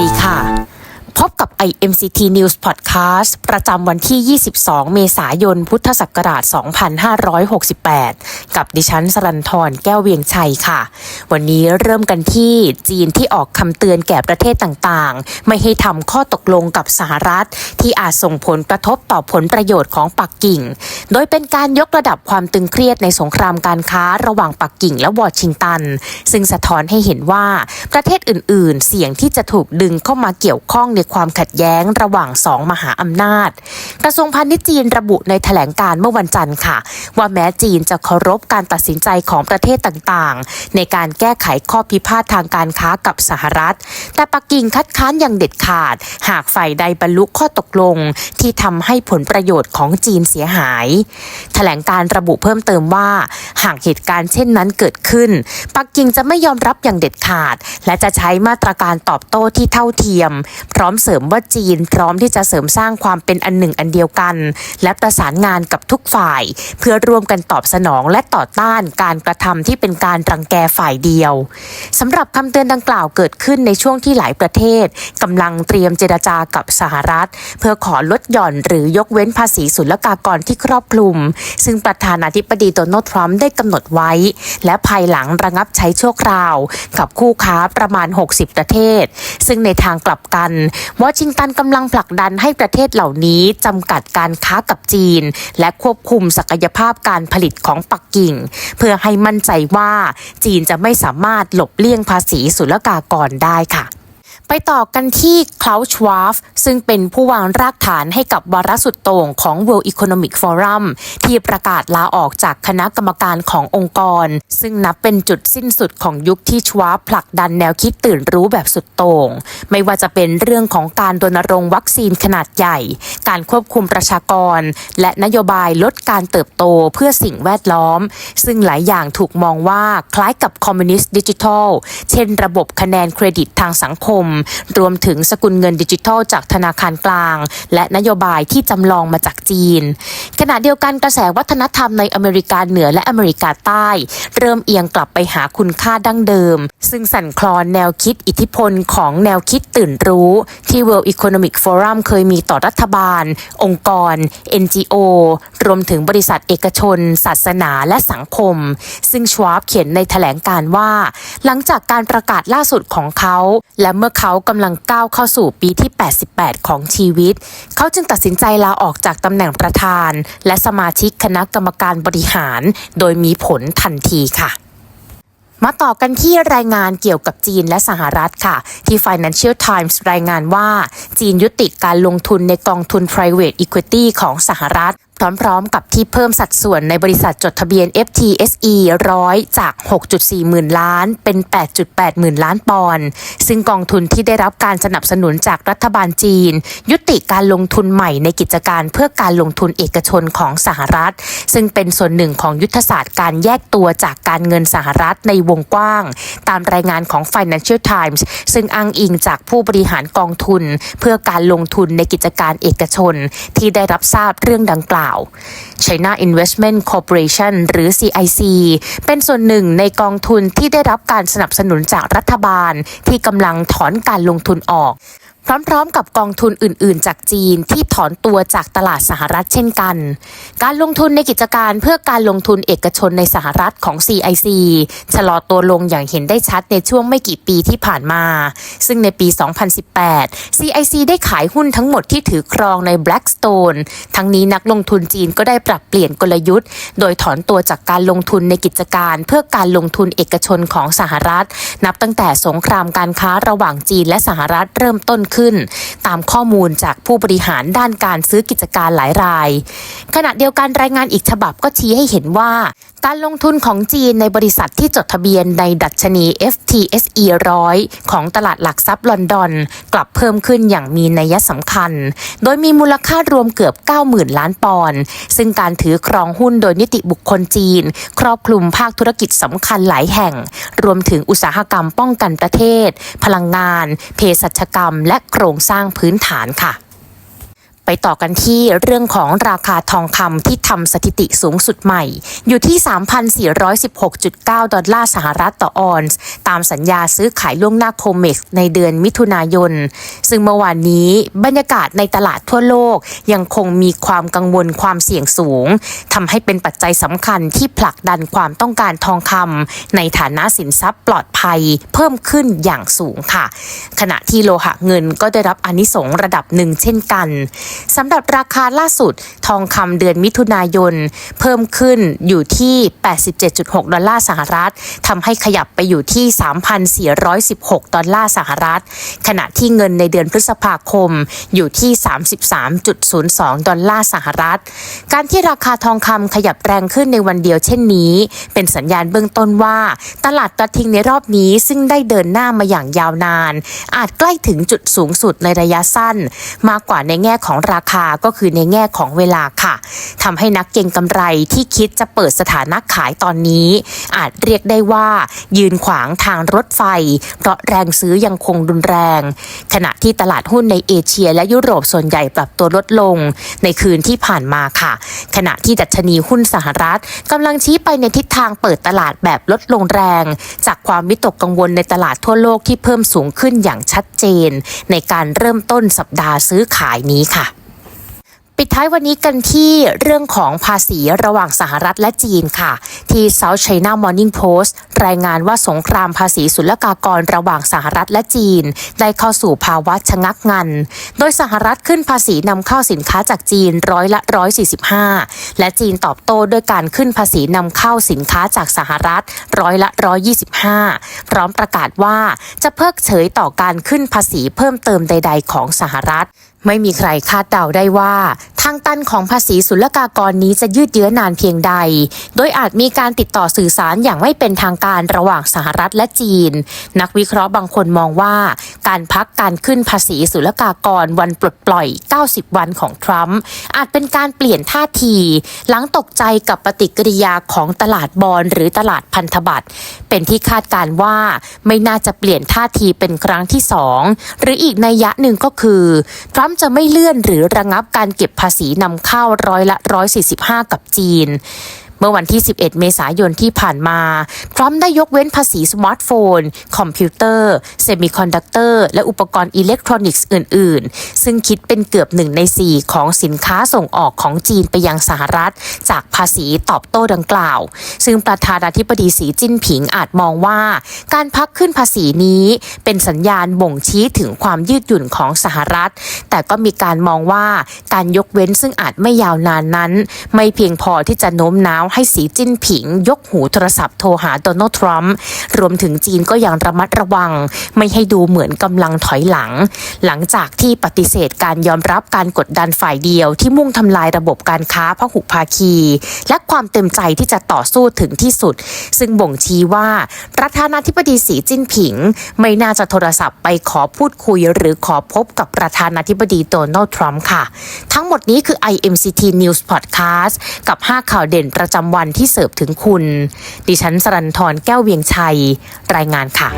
ดีค่ะ พบกับ IMCT News Podcast ประจำวันที่ 22 เมษายน พุทธศักราช 2568 กับดิฉันสรันทรแก้วเวียงชัยค่ะ วันนี้เริ่มกันที่จีนที่ออกคำเตือนแก่ประเทศต่างๆ ไม่ให้ทำข้อตกลงกับสหรัฐ ที่อาจส่งผลกระทบต่อผลประโยชน์ของปักกิ่ง โดยเป็นการยกระดับความตึงเครียดในสงครามการค้าระหว่างปักกิ่งและวอชิงตัน ซึ่งสะท้อนให้เห็นว่าประเทศอื่น ๆ เสี่ยงที่จะถูกดึงเข้ามาเกี่ยวข้องในความขัดแย้งระหว่างสองมหาอำนาจ กระทรวงพาณิชย์จีนระบุในแถลงการเมื่อวันจันทร์ค่ะ ว่าแม้จีนจะเคารพการตัดสินใจของประเทศต่างๆ ในการแก้ไขข้อพิพาททางการค้ากับสหรัฐ แต่ปักกิ่งคัดค้านอย่างเด็ดขาด หากฝ่ายใดบรรลุข้อตกลง ที่ทำให้ผลประโยชน์ของจีนเสียหาย แถลงการระบุเพิ่มเติมว่า หากเหตุการณ์เช่นนั้นเกิดขึ้น ปักกิ่งจะไม่ยอมรับอย่างเด็ดขาด และจะใช้มาตรการตอบโต้ที่เท่าเทียม พร้อมเสริมว่าจีนพร้อมที่จะเสริมสร้างความเป็นอันหนึ่งอันเดียวกัน และประสานงานกับทุกฝ่าย เพื่อร่วมกันตอบสนองและต่อต้านการกระทำที่เป็นการรังแกฝ่ายเดียวสำหรับคำเตือนดังกล่าวเกิดขึ้นในช่วงที่หลายประเทศกำลังเตรียมเจรจากับสหรัฐ เพื่อขอลดหย่อนหรือยกเว้นภาษีศุลกากรที่ครอบคลุม ซึ่งประธานาธิบดีโดนัลด์ทรัมป์ได้กำหนดไว้ และภายหลังระงับใช้ชั่วคราว กับคู่ค้าประมาณ 60 ประเทศ ซึ่งในทางกลับกันวอชิงตันกำลังผลักดันให้ประเทศเหล่านี้จำกัดการค้ากับจีน และควบคุมศักยภาพการผลิตของปักกิ่ง เพื่อให้มั่นใจว่าจีนจะไม่สามารถหลบเลี่ยงภาษีศุลกากรได้ค่ะ ไปต่อกันที่คลาวชวาฟซึ่งเป็นผู้วางรากฐานให้กับวาระสุดโต่งของ World Economic Forum ที่ประกาศลาออกจากคณะกรรมการขององค์กร ซึ่งนับเป็นจุดสิ้นสุดของยุคที่ชวาฟผลักดันแนวคิดตื่นรู้แบบสุดโต่ง ไม่ว่าจะเป็นเรื่องของการรณรงค์วัคซีนขนาดใหญ่ การควบคุมประชากร และนโยบายลดการเติบโตเพื่อสิ่งแวดล้อม ซึ่งหลายอย่างถูกมองว่าคล้ายกับคอมมิวนิสต์ดิจิทัล เช่น ระบบคะแนนเครดิตทางสังคมรวมถึงสกุลเงินดิจิทัลจากธนาคารกลาง และนโยบายที่จำลองมาจากจีน ขณะเดียวกันกระแสวัฒนธรรมในอเมริกาเหนือและอเมริกาใต้ เริ่มเอียงกลับไปหาคุณค่าดั้งเดิม ซึ่งสั่นคลอนแนวคิดอิทธิพลของแนวคิดตื่นรู้ที่ World Economic Forum เคยมีต่อรัฐบาล องค์กร NGO รวมถึงบริษัทเอกชน ศาสนาและสังคม ซึ่งชวาบเขียนในแถลงการว่า หลังจากการประกาศล่าสุดของเขา และเมื่อเขาากำลังก้าวเข้าสู่ปีที่ 88 ของชีวิต เขาจึงตัดสินใจลาออกจากตำแหน่งประธาน และสมาชิกคณะกรรมการบริหาร โดยมีผลทันทีค่ะมาต่อกันที่รายงานเกี่ยวกับจีนและสหรัฐค่ะ ที่ Financial Times รายงานว่า จีนยุติการลงทุนในกองทุน private equity ของสหรัฐ พร้อมๆ กับที่เพิ่มสัดส่วนในบริษัทจดทะเบียน FTSE 100จาก 6.4 หมื่นล้าน เป็น 8.8 หมื่นล้านปอนด์ซึ่งกองทุนที่ได้รับการสนับสนุนจากรัฐบาลจีน ยุติการลงทุนใหม่ในกิจการเพื่อการลงทุนเอกชนของสหรัฐ ซึ่งเป็นส่วนหนึ่งของยุทธศาสตร์การแยกตัวจากการเงินสหรัฐในวงกว้าง ตามรายงานของ Financial Times ซึ่งอ้างอิงจากผู้บริหารกองทุน เพื่อการลงทุนในกิจการเอกชน ที่ได้รับทราบเรื่องดังกล่าว China Investment Corporation หรือ CIC เป็นส่วนหนึ่งในกองทุนที่ได้รับการสนับสนุนจากรัฐบาลที่กำลังถอนการลงทุนออก พร้อมๆ กับกองทุนอื่นๆ จากจีนที่ถอนตัวจากตลาดสหรัฐเช่นกัน การลงทุนในกิจการเพื่อการลงทุนเอกชนในสหรัฐของ CIC ชะลอตัวลงอย่างเห็นได้ชัดในช่วงไม่กี่ปีที่ผ่านมา ซึ่งในปี 2018 CIC ได้ขายหุ้นทั้งหมดที่ถือครองใน Blackstone ทั้งนี้นักลงทุนจีนก็ได้ปรับเปลี่ยนกลยุทธ์ โดยถอนตัวจากการลงทุนในกิจการเพื่อการลงทุนเอกชนของสหรัฐ นับตั้งแต่สงครามการค้าระหว่างจีนและสหรัฐเริ่มต้นขึ้น ตามข้อมูลจากผู้บริหารด้านการซื้อกิจการหลายราย ขณะเดียวกันรายงานอีกฉบับก็ชี้ให้เห็นว่า การลงทุนของจีนในบริษัทที่จดทะเบียนในดัชนี FTSE 100 ของตลาดหลักทรัพย์ลอนดอน กลับเพิ่มขึ้นอย่างมีนัยสำคัญ โดยมีมูลค่ารวมเกือบ 90,000 ล้านปอนด์ซึ่งการถือครองหุ้นโดยนิติบุคคลจีน ครอบคลุมภาคธุรกิจสำคัญหลายแห่ง รวมถึงอุตสาหกรรมป้องกันประเทศ พลังงาน เภสัชกรรม และโครงสร้างพื้นฐานค่ะ ไปต่อกันที่เรื่องของราคาทองคำที่ทำสถิติสูงสุดใหม่ อยู่ที่ 3,416.9 ดอลลาร์สหรัฐต่อออนซ์ ตามสัญญาซื้อขายล่วงหน้าโคเม็กซ์ในเดือนมิถุนายน ซึ่งเมื่อวานนี้บรรยากาศในตลาดทั่วโลกยังคงมีความกังวลความเสี่ยงสูงทำให้เป็นปัจจัยสำคัญที่ผลักดันความต้องการทองคำในฐานะสินทรัพย์ปลอดภัยเพิ่มขึ้นอย่างสูงค่ะ ขณะที่โลหะเงินก็ได้รับอนิสงระดับหนึ่งเช่นกันสำหรับราคาล่าสุดทองคำเดือนมิถุนายน เพิ่มขึ้นอยู่ที่ 87.6 ดอลลาร์สหรัฐทำให้ขยับไปอยู่ที่ 3,416 ดอลลาร์สหรัฐ ขณะที่เงินในเดือนพฤษภาคมอยู่ที่ 33.02 ดอลลาร์สหรัฐ การที่ราคาทองคำขยับแรงขึ้นในวันเดียวเช่นนี้ เป็นสัญญาณเบื้องต้นว่า ตลาดกระทิงในรอบนี้ซึ่งได้เดินหน้ามาอย่างยาวนาน อาจใกล้ถึงจุดสูงสุดในระยะสั้น มากกว่าในแง่ของราคาก็คือในแง่ของเวลาค่ะทำให้นักเก็งกำไรที่คิดจะเปิดสถานะขายตอนนี้ อาจเรียกได้ว่า ยืนขวางทางรถไฟ เพราะแรงซื้อยังคงรุนแรง ขณะที่ตลาดหุ้นในเอเชียและยุโรปส่วนใหญ่ปรับตัวลดลง ในคืนที่ผ่านมาค่ะ ขณะที่ดัชนีหุ้นสหรัฐกำลังชี้ไปในทิศทางเปิดตลาดแบบลดลงแรง จากความวิตกกังวลในตลาดทั่วโลกที่เพิ่มสูงขึ้นอย่างชัดเจน ในการเริ่มต้นสัปดาห์ซื้อขายนี้ค่ะ ปิดท้ายวันนี้กันที่เรื่องของภาษีระหว่างสหรัฐและจีนค่ะ ที่ South China Morning Post รายงานว่าสงครามภาษีศุลกากรระหว่างสหรัฐและจีน ได้เข้าสู่ภาวะชะงักงัน โดยสหรัฐขึ้นภาษีนำเข้าสินค้าจากจีนร้อยละ 145 และจีนตอบโต้ด้วยการขึ้นภาษีนำเข้าสินค้าจากสหรัฐร้อยละ 125 พร้อมประกาศว่าจะเพิกเฉยต่อการขึ้นภาษีเพิ่มเติมใด ๆ ของสหรัฐ ไม่มีใครคาดเดาได้ว่า ทางตันของภาษีศุลกากรนี้จะยืดเยื้อนานเพียงใด โดยอาจมีการติดต่อสื่อสารอย่างไม่เป็นทางการระหว่างสหรัฐและจีน นักวิเคราะห์บางคนมองว่า การพักการขึ้นภาษีศุลกากรวันปลดปล่อย 90 วันของทรัมป์อาจเป็นการเปลี่ยนท่าที หลังตกใจกับปฏิกิริยาของตลาดบอลหรือตลาดพันธบัตรเป็นที่คาดการณ์ว่าไม่น่าจะเปลี่ยนท่าทีเป็นครั้งที่สองหรืออีกในยยะหนึ่งก็คือทรัมป์จะไม่เลื่อนหรือระงับการเก็บภาษีนำเข้าร้อยละ 145 กับจีน เมื่อวันที่ 11 เมษายนที่ผ่านมา ทรัมป์ได้ยกเว้นภาษีสมาร์ทโฟน คอมพิวเตอร์ เซมิคอนดักเตอร์ และอุปกรณ์อิเล็กทรอนิกส์อื่น ๆ ซึ่งคิดเป็นเกือบหนึ่งใน 4 ของสินค้าส่งออกของจีนไปยังสหรัฐ จากภาษีตอบโต้ดังกล่าว ซึ่งประธานาธิบดีสีจิ้นผิงอาจมองว่า การพักขึ้นภาษีนี้เป็นสัญญาณบ่งชี้ถึงความยืดหยุ่นของสหรัฐ แต่ก็มีการมองว่าการยกเว้นซึ่งอาจไม่ยาวนานนั้น ไม่เพียงพอที่จะโน้มน้าวให้สีจิ้นผิง ยกหูโทรศัพท์โทรหาโดนัลด์ทรัมป์รวมถึงจีนก็ยังระมัดระวัง ไม่ให้ดูเหมือนกำลังถอยหลัง หลังจากที่ปฏิเสธการยอมรับการกดดันฝ่ายเดียว ที่มุ่งทำลายระบบการค้าพหุภาคี และความเต็มใจที่จะต่อสู้ถึงที่สุด ซึ่งบ่งชี้ว่าประธานาธิบดีสีจิ้นผิง ไม่น่าจะโทรศัพท์ไปขอพูดคุย หรือขอพบกับประธานาธิบดีโดนัลด์ทรัมป์ค่ะ ทั้งหมดนี้คือ IMCT News Podcast กับ 5 ข่าวเด่นประจำำวันที่เสิร์ฟถึงคุณ ดิฉันสรันทรแก้วเวียงชัย รายงานค่ะ